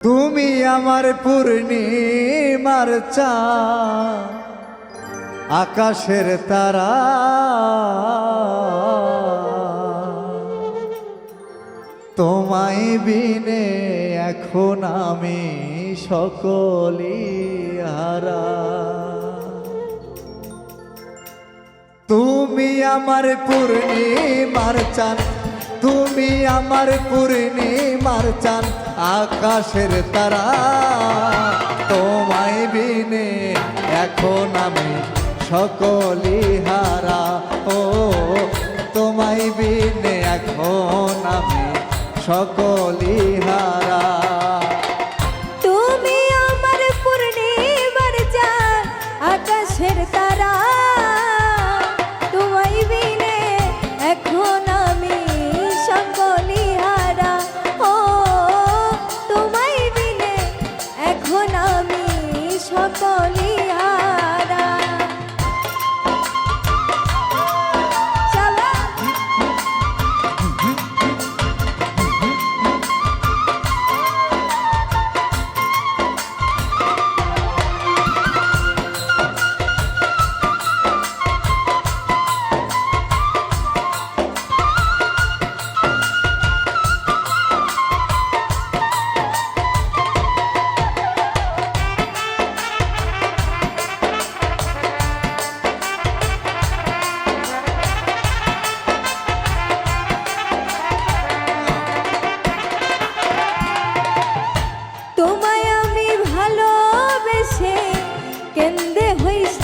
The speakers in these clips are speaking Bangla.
তুমি আমার পূর্ণিমার চা, আকাশের তারা। তোমায় বিনে এখন আমি সকলি হারা। তুমি আমার পূর্ণিমার চান তুমি আমার পূর্ণিমার চান আকাশের তারা। তোমায় বিনে এখন আমি সকলি হারা। ও, তোমায় বিনে এখন আমি সকলি হারা। please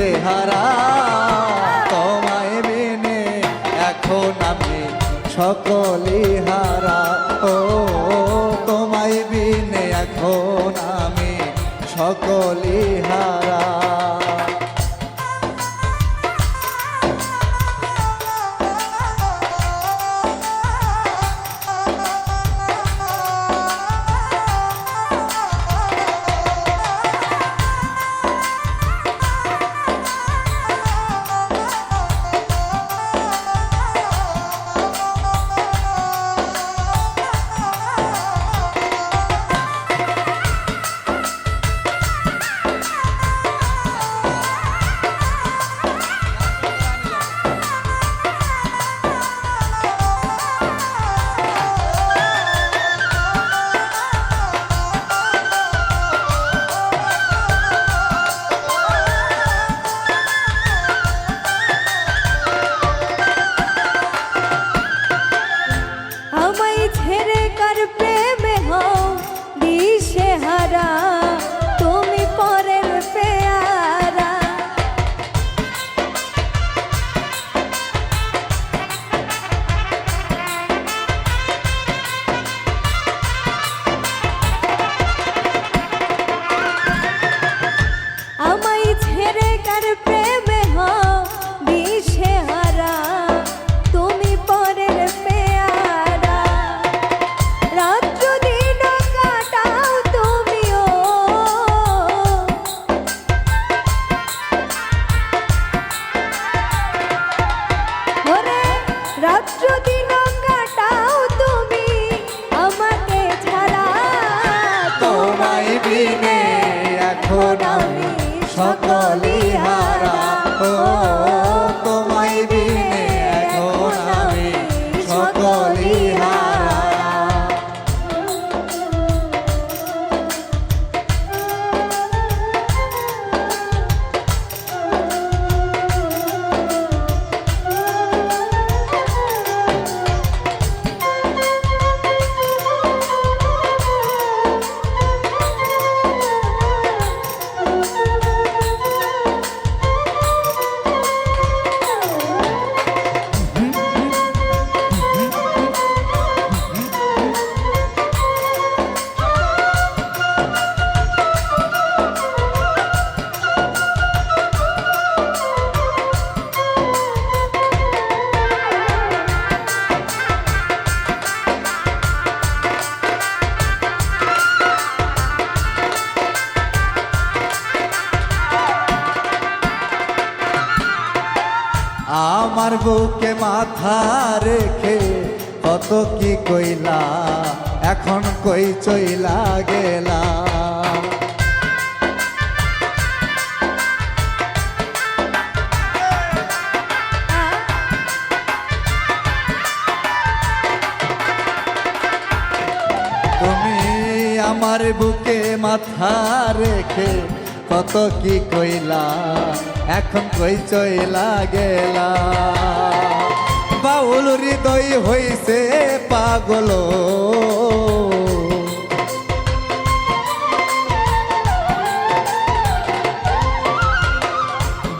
হারা। তোমায় বিনে এখন আমি সকলে হারা। হারা আমার বুকে মাথা রেখে কত কি কইলা? এখন কই চইলা গেলা? তুমি আমার বুকে মাথা রেখে কত কি কইলা? এখন কই চইলা গেলা বাউল হৃদয় হইছে পাগল।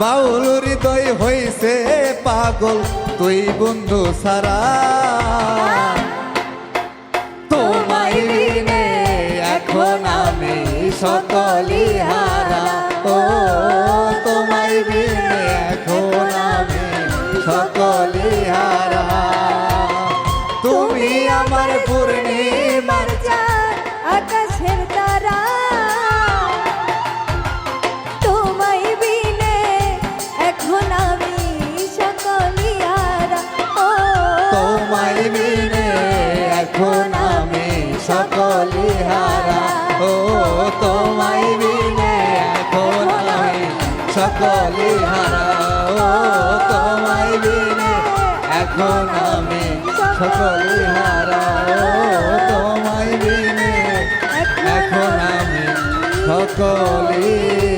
বাউল হৃদয় হইছে পাগল, তুই বন্ধু সারা তোমায় এখন আমি সকলি হারা। ও তোমায় বিনে এখন আমি সকলি হারা। তোমায় বিনে এখন আমি সকলি হারা ও তোমায় বিনে এখন আমি সকলি হারা ও তোমায় বিনে এখন আমি সকলি